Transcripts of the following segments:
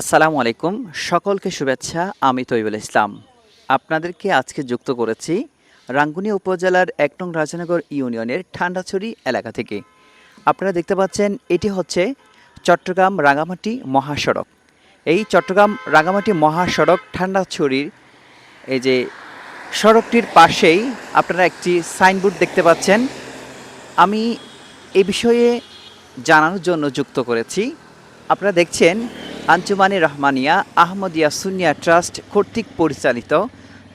আসসালামু আলাইকুম। সকলকে শুভেচ্ছা, আমি তৈবুল ইসলাম। আপনাদেরকে আজকে যুক্ত করেছি রাঙ্গুনিয়া উপজেলার এক নং রাজনগর ইউনিয়নের ঠান্ডাছড়ি এলাকা থেকে। আপনারা দেখতে পাচ্ছেন, এটি হচ্ছে চট্টগ্রাম রাঙামাটি মহাসড়ক। এই চট্টগ্রাম রাঙামাটি মহাসড়ক ঠান্ডাছড়ির এই যে সড়কটির পাশেই আপনারা একটি সাইনবোর্ড দেখতে পাচ্ছেন। আমি এ বিষয়ে জানানোর জন্য যুক্ত করেছি। আপনারা দেখছেন আঞ্জুমানি রহমানিয়া, আহমদিয়া সুনিয়া ট্রাস্ট কর্তৃক পরিচালিত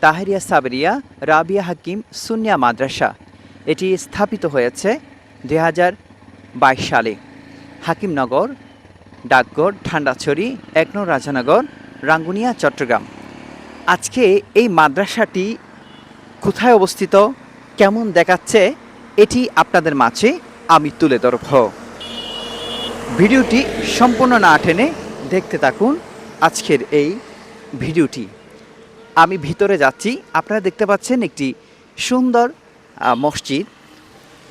তাহেরিয়া সাবেরিয়া, রাবিয়া হাকিম সুনিয়া মাদ্রাসা। এটি স্থাপিত হয়েছে দু হাজার বাইশ সালে। হাকিমনগর, ডাকঘর, ঠান্ডাছড়ি এক নং রাজানগর, রাঙ্গুনিয়া, চট্টগ্রাম। আজকে এই মাদ্রাসাটি কোথায় অবস্থিত, কেমন দেখাচ্ছে, এটি আপনাদের মাঝে আমি তুলে ধরব। ভিডিওটি সম্পূর্ণ না টেনে দেখতে থাকুন আজকের এই ভিডিওটি। আমি ভিতরে যাচ্ছি, আপনারা দেখতে পাচ্ছেন একটি সুন্দর মসজিদ,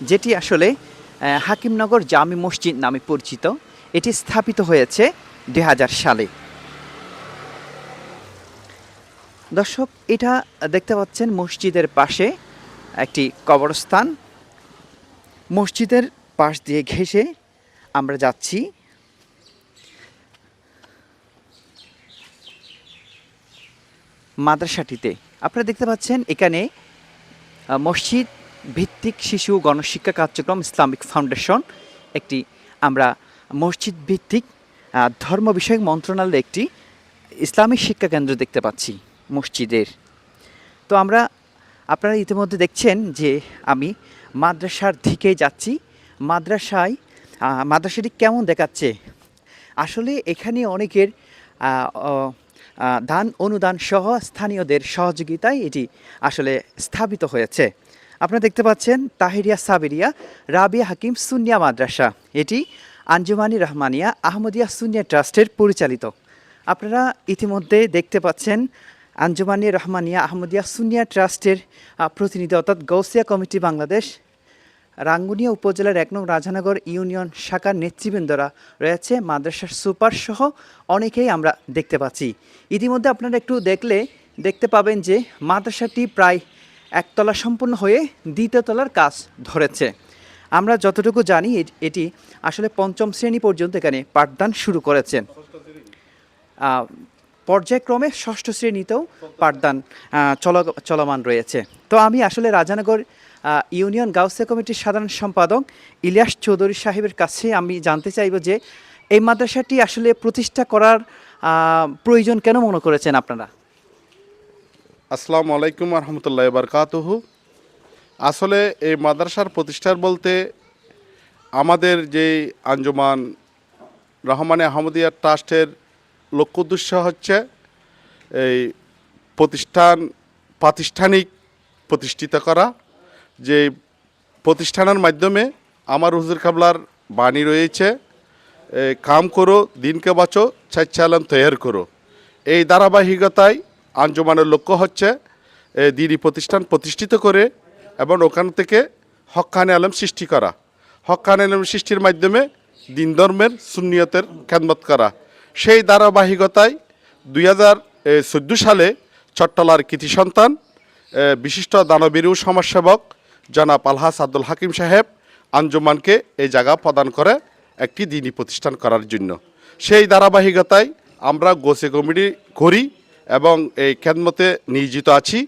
যেটি আসলে হাকিমনগর জামি মসজিদ নামে পরিচিত। এটি স্থাপিত হয়েছে দু হাজার সালে। দর্শক, এটা দেখতে পাচ্ছেন মসজিদের পাশে একটি কবরস্থান। মসজিদের পাশ দিয়ে ঘেঁষে আমরা যাচ্ছি। মাদ্রাসাটিতে। আপনারা দেখতে পাচ্ছেন এখানে মসজিদ ভিত্তিক শিশু গণশিক্ষা কার্যক্রম ইসলামিক ফাউন্ডেশন একটি, আমরা মসজিদ ভিত্তিক ধর্ম বিষয়ক মন্ত্রণালয়ের একটি ইসলামিক শিক্ষা কেন্দ্র দেখতে পাচ্ছি মসজিদের। তো আমরা, আপনারা ইতিমধ্যে দেখছেন যে আমি মাদ্রাসার দিকে যাচ্ছি। মাদ্রাসায় মাদ্রাসাটি কেমন দেখাচ্ছে? আসলে এখানে অনেকের দান, অনুদান সহ স্থানীয়দের সহযোগিতায় এটি আসলে স্থাপিত হয়েছে। আপনারা দেখতে পাচ্ছেন তাহিরিয়া সাবেরিয়া, রাবিয়া হাকিম সুনিয়া মাদ্রাসা। এটি আঞ্জুমানি রহমানিয়া আহমদিয়া সুনিয়া ট্রাস্টের পরিচালিত। আপনারা ইতিমধ্যে দেখতে পাচ্ছেন আঞ্জুমানি রহমানিয়া আহমদিয়া সুনিয়া ট্রাস্টের প্রতিনিধি অর্থাৎ গৌসিয়া কমিটি বাংলাদেশ রাঙ্গুনিয়া উপজেলার এক নং রাজানগর ইউনিয়ন শাখার নেতৃবৃন্দরা রয়েছে মাদ্রাসার সুপার সহ অনেকেই আমরা দেখতে পাচ্ছি। ইতিমধ্যে আপনারা একটু দেখলে দেখতে পাবেন যে মাদ্রাসাটি প্রায় একতলা সম্পূর্ণ হয়ে দ্বিতীয় তলার কাজ ধরেছে। আমরা যতটুকু জানি এটি আসলে পঞ্চম শ্রেণি পর্যন্ত এখানে পাঠদান শুরু করেছেন পর্যায়ক্রমে ষষ্ঠ শ্রেণীতেও পাঠদান চলমান রয়েছে। তো আমি আসলে রাজানগর ইউনিয়ন গাউসিয়া কমিটির সাধারণ সম্পাদক ইলিয়াস চৌধুরী সাহেবের কাছে আমি জানতে চাইব যে এই মাদ্রাসাটি আসলে প্রতিষ্ঠা করার প্রয়োজন কেন মনে করেছেন আপনারা? আসসালামু আলাইকুম রহমতুল্লাহ বারকাতুহু। আসলে এই মাদ্রাসার প্রতিষ্ঠার বলতে আমাদের যে আঞ্জুমান রহমানে আহমদিয়া ট্রাস্টের লক্ষ্য উদ্দেশ্য হচ্ছে এই প্রতিষ্ঠান প্রাতিষ্ঠানিক প্রতিষ্ঠিত করা। যে প্রতিষ্ঠানের মাধ্যমে আমার হুজুর কাবলার বাণী রয়েছে কাম করো দিনকে বাঁচো চাইচালাম তৈয়ার করো। এই ধারাবাহিকতায় আঞ্জমানের লক্ষ্য হচ্ছে এ, দিনী প্রতিষ্ঠান প্রতিষ্ঠিত করে এবং ওখান থেকে হক্কানে আলম সৃষ্টি করা। হক্কানে আলম সৃষ্টির মাধ্যমে দিন ধর্মের সুন্নিয়তের খেদমত করা। সেই ধারাবাহিকতায় দুই হাজার চোদ্দ সালে চট্টলার কৃতি সন্তান বিশিষ্ট দানবীর সমাজসেবক জনাব আলহাস আব্দুল হাকিম সাহেব আঞ্জুমানকে এই জায়গা প্রদান করে একটি দিনী প্রতিষ্ঠান করার জন্য। সেই ধারাবাহিকতায় আমরা গোসে কমিটি করি এবং এই খেদমতে নিয়োজিত আছি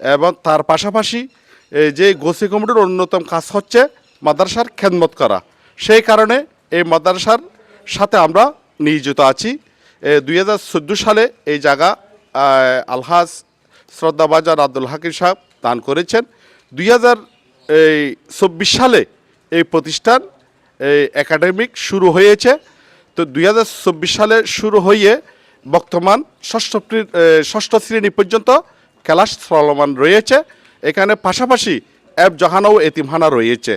এবং তার পাশাপাশি যে গোসে কমিটির অন্যতম কাজ হচ্ছে মাদ্রাসার খেদমত করা। সেই কারণে এই মাদ্রাসার সাথে আমরা নিয়োজিত আছি। দুই হাজার চোদ্দ সালে এই জায়গা আলহাজ শ্রদ্ধাবাজার আব্দুল হাকিম সাহেব দান করেছেন। দুই হাজার হাজার চব্বিশ সালে এই প্রতিষ্ঠান এই একাডেমিক শুরু হয়েছে। তো দুই হাজার চব্বিশ সালে শুরু হয়ে বর্তমান ষষ্ঠ ষষ্ঠ শ্রেণি পর্যন্ত ক্লাস চলমান রয়েছে। এখানে পাশাপাশি অ্যাব জাহানা ও এতিমহানা রয়েছে।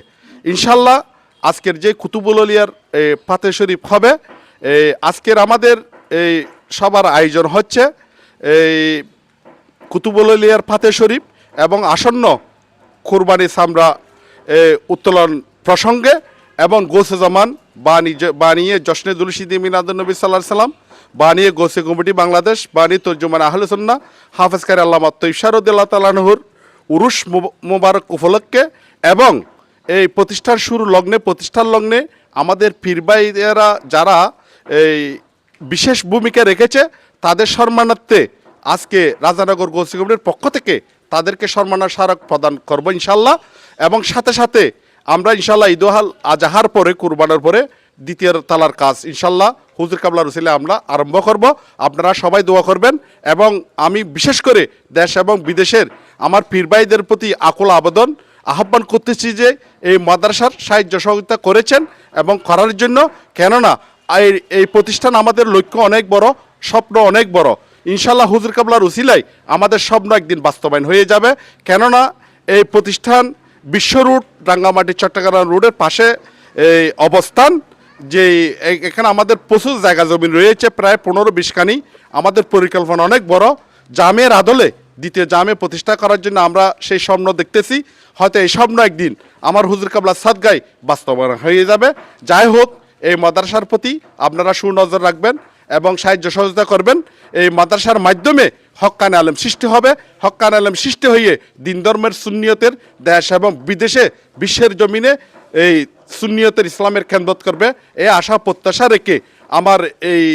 ইনশাল্লাহ আজকের যে কুতুবুল আলিয়ার এ, ফাতে শরীফ হবে এই আজকের আমাদের এই সবার আয়োজন হচ্ছে এই কুতুবুলিয়ার ফাতে শরীফ এবং আসন্ন কোরবানি সামরা উত্তোলন প্রসঙ্গে এবং গোসে জামান বানিয়ে জশ্নে দুলসিদি মিনাদুল নবী সাল্লাহ সাল্লাম বানিয়ে গোসে কমিটি বাংলাদেশ বানি তর্জমান আহলে সন্না হাফেজকারী আল্লামা তৈশারুদ্দাল্লাহ তালানহুর মোব- মোবারক উপলক্ষে এবং এই প্রতিষ্ঠার শুরু লগ্নে, প্রতিষ্ঠার লগ্নে আমাদের পীরবাইরা যারা এই বিশেষ ভূমিকা রেখেছে, তাদের সম্মানার্থে আজকে রাজানগর গোসে কমিটির পক্ষ থেকে তাদেরকে সম্মানের স্মারক প্রদান করব ইনশাল্লাহ। এবং সাথে সাথে আমরা ইনশাল্লাহ ঈদোহাল আজাহার পরে, কুরবানের পরে দ্বিতীয় তালার কাজ ইনশাল্লাহ হুজুর কাবলা রসিলে আমরা আরম্ভ করব। আপনারা সবাই দোয়া করবেন এবং আমি বিশেষ করে দেশ এবং বিদেশের আমার পীরবাইদের প্রতি আকুল আবেদন, আহ্বান করতেছি যে এই মাদ্রাসার সাহায্য সহযোগিতা করেছেন এবং করার জন্য। কেননা, এই এই প্রতিষ্ঠান আমাদের লক্ষ্য অনেক বড়, স্বপ্ন অনেক বড়। ইনশাল্লাহ হুজুর কাবলার উসিলাই আমাদের স্বপ্ন একদিন বাস্তবায়ন হয়ে যাবে। কেননা এই প্রতিষ্ঠান বিশ্ব রুট রাঙ্গামাটি, চট্টগ্রাম রোডের পাশে এই অবস্থান, যে এখানে আমাদের প্রচুর জায়গা জমি রয়েছে, প্রায় পনেরো বিশখানি আমাদের পরিকল্পনা অনেক বড়। জামের আদলে দ্বিতীয় জামে প্রতিষ্ঠা করার জন্য আমরা সেই স্বপ্ন দেখতেছি। হয়তো এই স্বপ্ন একদিন আমার হুজুর কাবলা সাদগাই বাস্তবায়ন হয়ে যাবে। যাই হোক, এই মাদ্রাসার প্রতি আপনারা সুনজর রাখবেন। এবং সাহায্য সহযোগিতা করবেন। এই মাদ্রাসার মাধ্যমে হক্কান আলম সৃষ্টি হবে। হক্কান আলম সৃষ্টি হয়ে দিন ধর্মের সুন্নিয়তের দেশ এবং বিদেশে বিশ্বের জমিনে এই সুন্নিয়তের ইসলামের কেন্দ্র করবে। এই আশা প্রত্যাশা রেখে আমার এই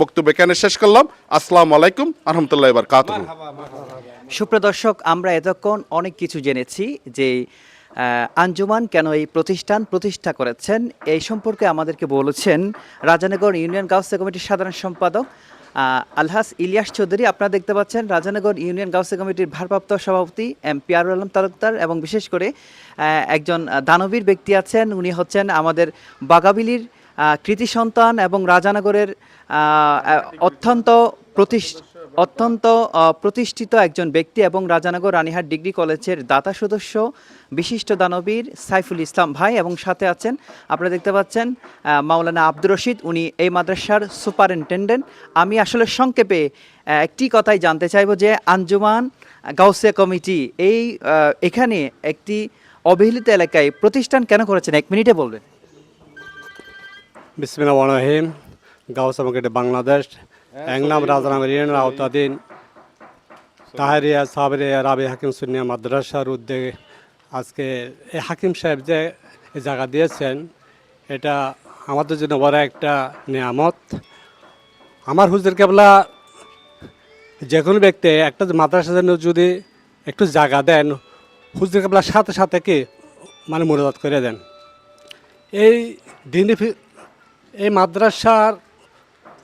বক্তব্য এখানে শেষ করলাম। আসসালামু আলাইকুম আহমতুল্লাহ এবার কাতুহ সুপ্রিয় দর্শক, আমরা এতক্ষণ অনেক কিছু জেনেছি যে আঞ্জুমান কেন এই প্রতিষ্ঠান প্রতিষ্ঠা করেছেন? এই সম্পর্কে আমাদেরকে বলেছেন রাজানগর ইউনিয়ন গাউসে কমিটির সাধারণ সম্পাদক আলহাস ইলিয়াস চৌধুরী। আপনারা দেখতে পাচ্ছেন রাজানগর ইউনিয়ন গাউসে কমিটির ভারপ্রাপ্ত সভাপতি এম পি পিয়ারুল আলম তালুকদার এবং বিশেষ করে একজন দানবীর ব্যক্তি আছেন। উনি হচ্ছেন আমাদের বাগাবিলির কৃতি সন্তান এবং রাজানগরের অত্যন্ত প্রতিষ্ঠ অত্যন্ত প্রতিষ্ঠিত একজন ব্যক্তি এবং রাজানগর রানীহাট ডিগ্রি কলেজের দাতা সদস্য, বিশিষ্ট দানবীর সাইফুল ইসলাম ভাই এবং সাথে আছেন, আপনারা দেখতে পাচ্ছেন মাওলানা আব্দুর রশিদ। উনি এই মাদ্রাসার সুপারিনটেন্ডেন্ট। আমি আসলে সংক্ষেপে একটি কথাই জানতে চাইব যে আঞ্জুমান গাউসিয়া কমিটি এই এখানে একটি অবহেলিত এলাকায় প্রতিষ্ঠান কেন করেছেন? এক মিনিটে বলবেন। বিসমিল্লাহ রহিম। গাউসা মার্কেট বাংলাদেশ একনাম রাজানামের ইউনিয়নের আওতাধীন। তাহারিয়া, সাবরিয়া, রাবি হাকিম সুনিয়া মাদ্রাসার উদ্যোগে আজকে এই হাকিম সাহেব যে জায়গা দিয়েছেন, এটা আমাদের জন্য বড় একটা নিয়ামত। আমার হুজুর কেবলা যে কোনো ব্যক্তি একটা মাদ্রাসার জন্য যদি একটু জায়গা দেন, হুজুর কেবলার সাথে সাথে কি মানে মুরাদ করে দেন। এই দিনী এই মাদ্রাসার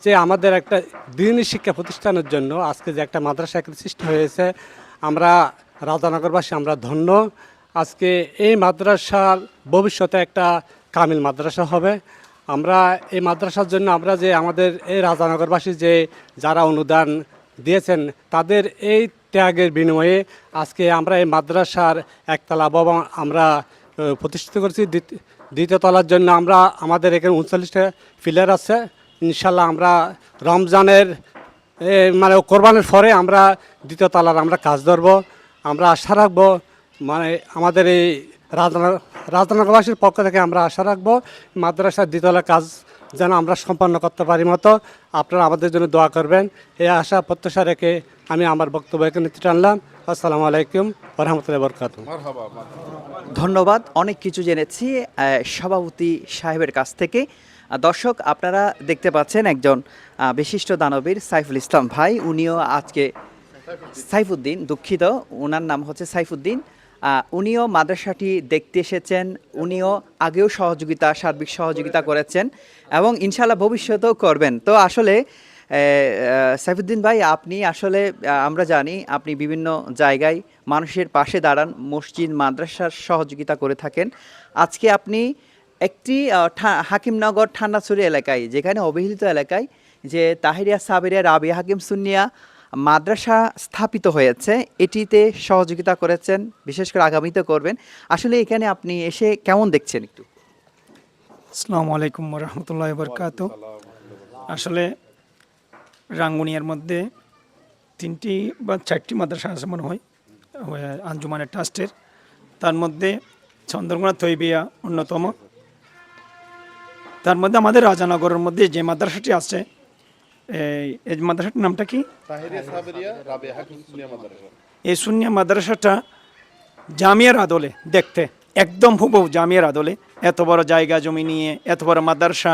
যে আমাদের একটা দিনী শিক্ষা প্রতিষ্ঠানের জন্য আজকে যে একটা মাদ্রাসা একটা সৃষ্টি হয়েছে, আমরা রাজানগরবাসী আমরা ধন্য। আজকে এই মাদ্রাসার ভবিষ্যতে একটা কামিল মাদ্রাসা হবে। আমরা এই মাদ্রাসার জন্য আমরা যে আমাদের এই রাজানগরবাসী যে যারা অনুদান দিয়েছেন, তাদের এই ত্যাগের বিনিময়ে আজকে আমরা এই মাদ্রাসার একতলা ভবন আমরা প্রতিষ্ঠিত করেছি। দ্বিত- দ্বিতীয় তলার জন্য আমরা আমাদের এখানে উনচল্লিশটা ফিলার আছে। ইনশাল্লাহ আমরা রমজানের মানে কোরবানের পরে আমরা দ্বিতীয় তলার আমরা কাজ ধরবো। আমরা আশা রাখব মানে আমাদের এই রাজনগর রাজনগরবাসীর পক্ষ থেকে আমরা আশা রাখব, মাদ্রাসার দ্বিতলার কাজ যেন আমরা সম্পন্ন করতে পারি মতো। আপনারা আমাদের জন্য দোয়া করবেন। এই আশা প্রত্যাশা রেখে আমি আমার বক্তব্য এখানে টানলাম। আসসালামু আলাইকুম রহমতুল্লাহ বরকাত ধন্যবাদ। অনেক কিছু জেনেছি সভাপতি সাহেবের কাছ থেকে। দর্শক, আপনারা দেখতে পাচ্ছেন একজন বিশিষ্ট দানবীর সাইফুল ইসলাম ভাই। উনিও আজকে সাইফুদ্দিন, দুঃখিত ওনার নাম হচ্ছে সাইফুদ্দিন। উনিও মাদ্রাসাটি দেখতে এসেছেন, উনিও আগেও সহযোগিতা, সার্বিক সহযোগিতা করেছেন এবং ইনশাল্লাহ ভবিষ্যতেও করবেন। তো আসলে সাইফুদ্দিন ভাই, আপনি আসলে আমরা জানি আপনি বিভিন্ন জায়গায় মানুষের পাশে দাঁড়ান, মসজিদ, মাদ্রাসার সহযোগিতা করে থাকেন। আজকে আপনি একটি হাকিমনগর ঠান্ডাছড়ি এলাকায়, যেখানে অবহেলিত এলাকায় যে তাহিরিয়া, সাবেরিয়া রাবি হাকিম সুনিয়া মাদ্রাসা স্থাপিত হয়েছে। এটিতে সহযোগিতা করেছেন, বিশেষ করে আগামীতে করবেন। আসলে এখানে আপনি এসে কেমন দেখছেন একটু? আসসালামু আলাইকুম রহমতুল্লাহ বরকাত আসলে রাঙ্গুনিয়ার মধ্যে তিনটি বা চারটি মাদ্রাসা আছে মনে হয় আঞ্জুমানের ট্রাস্টের। তার মধ্যে চন্দ্রকোনা তৈবিয়া অন্যতম। তার মধ্যে আমাদের রাজানগরের মধ্যে যে মাদ্রাসাটি আছে এই এই মাদ্রাসাটার নামটা কি? এই সুন্নিয়া মাদ্রাসাটা জামিয়ার আদলে দেখতে একদম হুবহু জামিয়ার আদলে। এত বড় জায়গা জমি নিয়ে এত বড় মাদ্রাসা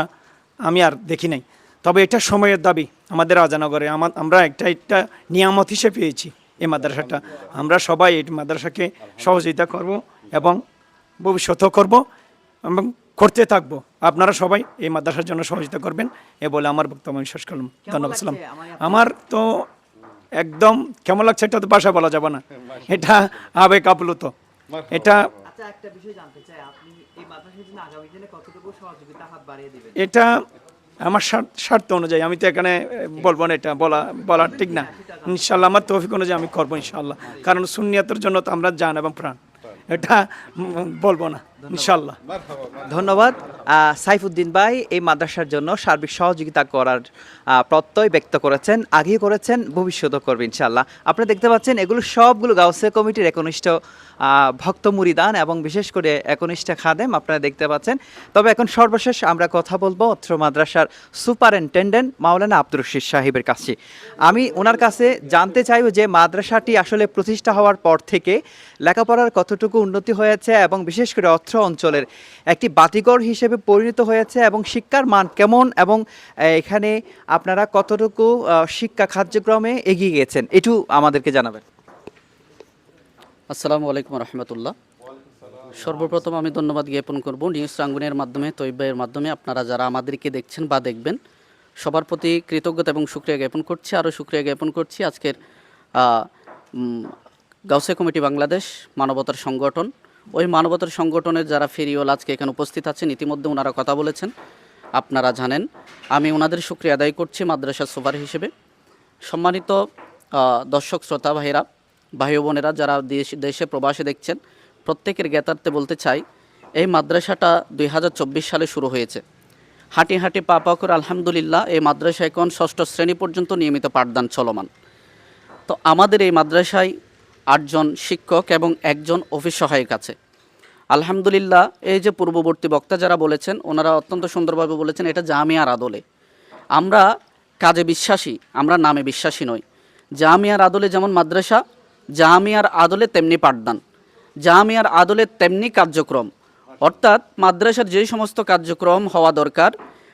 আমি আর দেখি নাই। তবে এটা সময়ের দাবি আমাদের রাজানগরে। আমার আমরা একটা একটা নিয়ামত হিসেবে পেয়েছি এই মাদ্রাসাটা। আমরা সবাই এই মাদ্রাসাকে সহযোগিতা করব এবং ভবিষ্যতও করব এবং করতে থাকব। আপনারা সবাই এই মাদ্রাসার জন্য সহযোগিতা করবেন। এ বলে আমার বক্তব্য আমি শেষ করলাম। ধন্যবাদ সালাম। আমার তো একদম কেমন লাগছে এটা তো ভাষা বলা যাবে না। এটা আবেগ আপ্লুত। এটা আচ্ছা একটা বিষয় জানতে চাই। আপনি এই মাদ্রাসার জন্য আগামী দিনে কতটুকু সহযোগিতা হাত বাড়িয়ে দিবেন? এটা আমার স্বার্থ- স্বার্থ অনুযায়ী আমি তো এখানে বলব না এটা বলা বলা ঠিক না। ইনশাল্লাহ আমার তৌফিক অনুযায়ী আমি করব ইনশাল্লাহ কারণ সুনিয়তের জন্য তো আমরা জান এবং প্রাণ। এটা বলব না। ইনশাল্লাহ ধন্যবাদ। সাইফুদ্দিন ভাই এই মাদ্রাসার জন্য সার্বিক সহযোগিতা করার প্রত্যয় ব্যক্ত করেছেন আগেই করেছেন ভবিষ্যতেও করবে ইনশাল্লাহ আপনারা দেখতে পাচ্ছেন এগুলো সবগুলো গাউসিয়া কমিটির একনিষ্ঠ ভক্ত মুরিদান এবং বিশেষ করে একনিষ্ঠ খাদেম আপনারা দেখতে পাচ্ছেন। তবে এখন সর্বশেষ আমরা কথা বলব অত্র মাদ্রাসার সুপারিনটেন্ডেন্ট মাওলানা আব্দুর রশিদ সাহেবের কাছে। আমি ওনার কাছে জানতে চাইব যে মাদ্রাসাটি আসলে প্রতিষ্ঠা হওয়ার পর থেকে লেখাপড়ার কতটুকু উন্নতি হয়েছে এবং বিশেষ করে অত্র অঞ্চলের একটি বাতিঘর হিসেবে পরিণত হয়েছে এবং শিক্ষার মান কেমন এবং এখানে আপনারা কতটুকু শিক্ষা কার্যক্রমে এগিয়ে গেছেন এটু আমাদেরকে জানাবেন। আসসালামু আলাইকুম রহমতুল্লাহ। সর্বপ্রথম আমি ধন্যবাদ জ্ঞাপন করব নিউজ রাঙ্গুনের মাধ্যমে তৈবাইয়ের মাধ্যমে। আপনারা যারা আমাদেরকে দেখছেন বা দেখবেন, সবার প্রতি কৃতজ্ঞতা এবং সুক্রিয়া জ্ঞাপন করছি। আরও সুক্রিয়া জ্ঞাপন করছি আজকের গাউসে কমিটি বাংলাদেশ মানবতার সংগঠন। ওই মানবতার সংগঠনের যারা ফেরিওয়াল আজকে এখানে উপস্থিত আছেন, ইতিমধ্যে ওনারা কথা বলেছেন। আপনারা জানেন, আমি ওনাদের সুক্রিয়া আদায় করছি মাদ্রাসা সুপার হিসেবে। সম্মানিত দর্শক, শ্রোতা ভাইরা ভাই বোনেরা, যারা দেশ, দেশে প্রবাসে দেখছেন, প্রত্যেকের জ্ঞাতার্থে বলতে চাই, এই মাদ্রাসাটা দুই হাজার চব্বিশ সালে শুরু হয়েছে। হাঁটি হাঁটি পা পা করে আলহামদুলিল্লাহ, এই মাদ্রাসা এখন ষষ্ঠ শ্রেণি পর্যন্ত নিয়মিত পাঠদান চলমান। তো আমাদের এই মাদ্রাসায় আটজন শিক্ষক এবং একজন অফিস সহায়ক আছে। আলহামদুলিল্লাহ, এই যে পূর্ববর্তী বক্তা যারা বলেছেন, ওনারা অত্যন্ত সুন্দরভাবে বলেছেন, এটা জামিয়ার আদলে। আমরা কাজে বিশ্বাসী, আমরা নামে বিশ্বাসী নই। জামিয়ার আদলে যেমন মাদ্রাসা, জামিয়ার আদলে তেমনি পাঠদান। জামিয়ার আদলে তেমনি কার্যক্রম। অর্থাৎ মাদ্রাসার যেই সমস্ত কার্যক্রম হওয়া দরকার,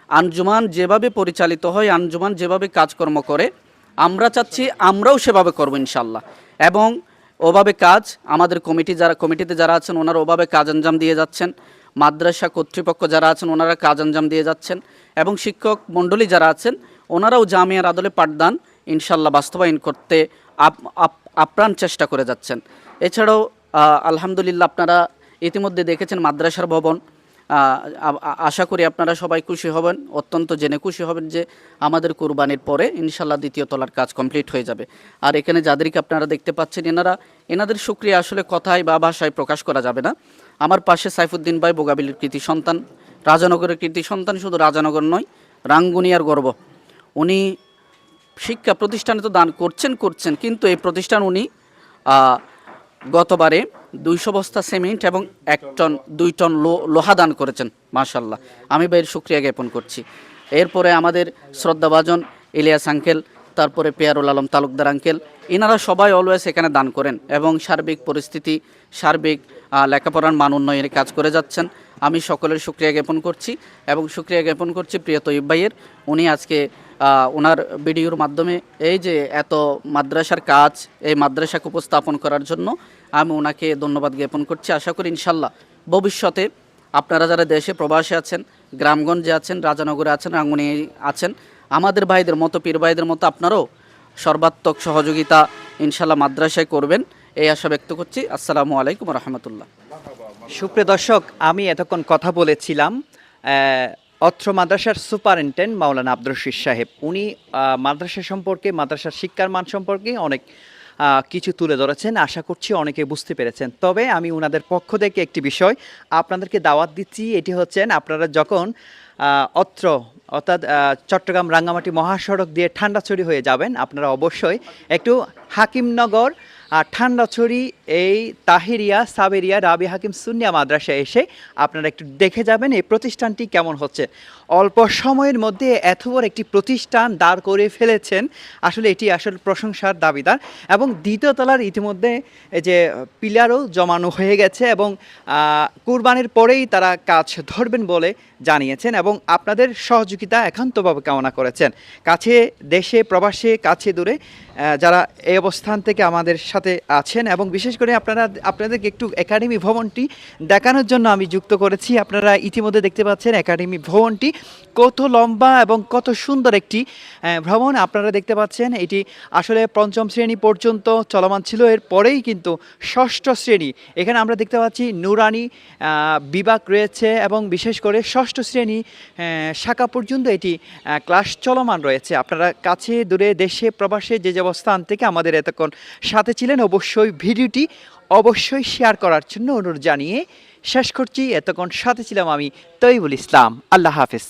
আঞ্জুমান যেভাবে পরিচালিত হয়, আঞ্জুমান যেভাবে কাজকর্ম করে, আমরা চাচ্ছি আমরাও সেভাবে করব ইনশাল্লাহ। এবং ওভাবে কাজ, আমাদের কমিটি যারা, কমিটিতে যারা আছেন, ওনারা ওভাবে কাজ আঞ্জাম দিয়ে যাচ্ছেন। মাদ্রাসা কর্তৃপক্ষ যারা আছেন, ওনারা কাজ আঞ্জাম দিয়ে যাচ্ছেন। এবং শিক্ষক মণ্ডলী যারা আছেন, ওনারাও জামিয়ার আদলে পাঠদান ইনশাল্লাহ বাস্তবায়ন করতে আপ- আপ- আপ্রাণ চেষ্টা করে যাচ্ছেন। এছাড়াও আলহামদুলিল্লাহ আপনারা ইতিমধ্যে দেখেছেন মাদ্রাসার ভবন। আশা করি আপনারা সবাই খুশি হবেন। অত্যন্ত জেনে খুশি হবেন যে আমাদের কোরবানির পরে ইনশাল্লাহ দ্বিতীয় তলার কাজ কমপ্লিট হয়ে যাবে। আর এখানে যাদেরকে আপনারা দেখতে পাচ্ছেন, এনারা, এনাদের সুক্রিয়া আসলে কথায় বা ভাষায় প্রকাশ করা যাবে না। আমার পাশে সাইফুদ্দিন ভাই, বোগাবিলের কৃতি সন্তান, রাজানগরের কৃতি সন্তান শুধু রাজানগর নয়, রাঙ্গুনিয়ার গর্ব। উনি শিক্ষা প্রতিষ্ঠানে তো দান করছেন করছেন, কিন্তু এই প্রতিষ্ঠান উনি গতবারে দুইশো বস্তা সিমেন্ট এবং এক টন, দুই টন লোহা দান করেছেন মাশাল্লাহ আমি ভাইয়ের সুক্রিয়া জ্ঞাপন করছি। এরপরে আমাদের শ্রদ্ধাভাজন ইলিয়াস আঙ্কেল, তারপরে পেয়ারুল আলম তালুকদার আঙ্কেল এনারা সবাই অলওয়েজ এখানে দান করেন এবং সার্বিক পরিস্থিতি, সার্বিক লেখাপড়ার মান উন্নয়নে কাজ করে যাচ্ছেন। আমি সকলের সুক্রিয়া জ্ঞাপন করছি এবং সুক্রিয়া জ্ঞাপন করছি প্রিয় তৈব ভাইয়ের। উনি আজকে ওনার ভিডিওর মাধ্যমে এই যে এত মাদ্রাসার কাজ, এই মাদ্রাসাকে উপস্থাপন করার জন্য আমি ওনাকে ধন্যবাদ জ্ঞাপন করছি। আশা করি ইনশাল্লাহ ভবিষ্যতে আপনারা যারা দেশে প্রবাসে আছেন, গ্রামগঞ্জে আছেন, রাজানগরে আছেন, রাঙ্গুনি আছেন, আমাদের ভাইদের মতো, পীর ভাইদের মতো আপনারাও সর্বাত্মক সহযোগিতা ইনশাল্লাহ মাদ্রাসায় করবেন। এই আশা ব্যক্ত করছি। আসসালামু আলাইকুম রহমতুল্লাহ। সুপ্রিয় দর্শক, আমি এতক্ষণ কথা বলেছিলাম অত্র মাদ্রাসার সুপারিনটেন্ট মাওলানা আব্দুর রশিদ সাহেব। উনি মাদ্রাসা সম্পর্কে, মাদ্রাসার শিক্ষার মান সম্পর্কে অনেক কিছু তুলে ধরেছেন। আশা করছি অনেকে বুঝতে পেরেছেন। তবে আমি ওনাদের পক্ষ থেকে একটি বিষয় আপনাদেরকে দাওয়াত দিচ্ছি। এটি হচ্ছেন আপনারা যখন অত্র, অর্থাৎ চট্টগ্রাম রাঙ্গামাটি মহাসড়ক দিয়ে ঠান্ডা ঠান্ডাছড়ি হয়ে যাবেন, আপনারা অবশ্যই একটু হাকিমনগর ঠান্ডাছড়ি এই তাহেরিয়া, সাবেরিয়া, রাবি হাকিম সুনিয়া মাদ্রাসায় এসে আপনারা একটু দেখে যাবেন এই প্রতিষ্ঠানটি কেমন হচ্ছে। অল্প সময়ের মধ্যে এত বড় একটি প্রতিষ্ঠান দাঁড় করে ফেলেছেন। আসলে এটি আসলে প্রশংসার দাবিদার এবং দ্বিতীয় তলার ইতিমধ্যে যে পিলারও জমানো হয়ে গেছে এবং কুরবানির পরেই তারা কাজ ধরবেন বলে জানিয়েছেন এবং আপনাদের সহযোগিতা একান্তভাবে কামনা করেছেন। কাছে দেশে, প্রবাসে, কাছে দূরে যারা এই অবস্থান থেকে আমাদের সাথে আছেন এবং বিশেষ করে আপনারা, আপনাদেরকে একটু একাডেমি ভবনটি দেখানোর জন্য আমি যুক্ত করেছি। আপনারা ইতিমধ্যে দেখতে পাচ্ছেন একাডেমি ভবনটি কত লম্বা এবং কত সুন্দর একটি ভ্রমণ আপনারা দেখতে পাচ্ছেন এটি আসলে পঞ্চম শ্রেণি পর্যন্ত চলমান ছিল, এর পরেই কিন্তু ষষ্ঠ শ্রেণি। এখানে আমরা দেখতে পাচ্ছি নুরানি বিভাগ রয়েছে এবং বিশেষ করে ষষ্ঠ শ্রেণি শাখা পর্যন্ত এটি ক্লাস চলমান রয়েছে। আপনারা কাছে, দূরে, দেশে, প্রবাসে যে যে অবস্থান থেকে আমাদের এতক্ষণ সাথে ছিলেন অবশ্যই ভিডিওটি অবশ্যই শেয়ার করার জন্য অনুরোধ জানিয়ে শেষ করছি। এতক্ষণ সাথে ছিলাম আমি তৈবুল ইসলাম। আল্লাহ হাফেজ।